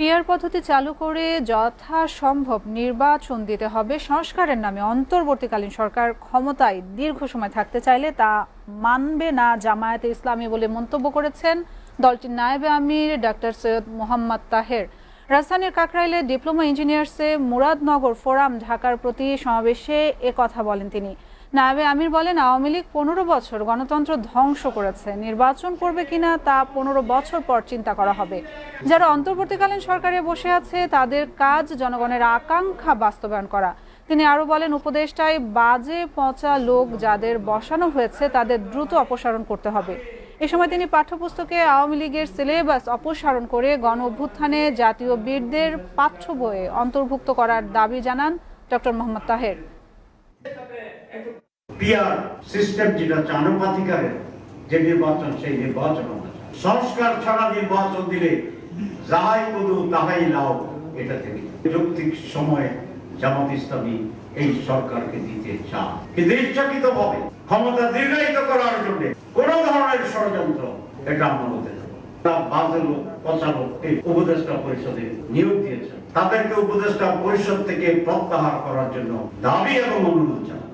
Peer পদ্ধতি চালু করে যথাসম্ভব নির্বাচন দিতে হবে। সংস্কারের নামে অন্তর্বর্তীকালীন সরকার ক্ষমতায় দীর্ঘ সময় থাকতে চাইলে তা মানবে না জামায়াতে ইসলামী বলে মন্তব্য করেছেন দলটির নায়েবে আমির ডাক্তার সৈয়দ মোহাম্মদ তাহের। রাজধানীর কাকরাইলে ডিপ্লোমা ইঞ্জিনিয়ার্সে মুরাদনগর ফোরাম ঢাকার প্রতি সমাবেশে কথা বলেন তিনি। নায়েবে আমির বলেন, আওয়ামী লীগ পনেরো বছর গণতন্ত্র ধ্বংস করেছে। নির্বাচন করবে কিনা তা পনেরো বছর পর চিন্তা করা হবে। যারা অন্তর্বর্তীকালীন সরকারে বসে আছে, তাদের কাজ জনগণের আকাঙ্ক্ষা বাস্তবায়ন করা। তিনি আরও বলেন, উপদেষ্টায় বাজে পচা লোক যাদের বসানো হয়েছে, তাদের দ্রুত অপসারণ করতে হবে। এ সময় তিনি পাঠ্যপুস্তকে আওয়ামী লীগের সিলেবাস অপসারণ করে গণ অভ্যুত্থানে জাতীয় বীরদের পাঠ্য বইয়ে অন্তর্ভুক্ত করার দাবি জানান doctor Mohammad Taher. PR system যেটা যে নির্বাচন, সেই নির্বাচন সংস্কার ছাড়া নির্বাচন দিলে কদু তাহাই লাও এটা থেকে যৌক্তিক সময়ে জামাত ইসলামী এই সরকারকে দিতে চান কিন্তু ইচ্ছাকৃত ভাবে ক্ষমতা দীর্ঘায়িত করার জন্য কোন ধরনের ষড়যন্ত্র এটা আমরা হতে দেব না। তারা বাজে লোক, পচা লোক এই উপদেষ্টা পরিষদে নিয়োগ দিয়েছেন তাদেরকে উপদেষ্টা পরিষদ থেকে প্রত্যাহার করার জন্য দাবি এবং অনুরোধ জানাই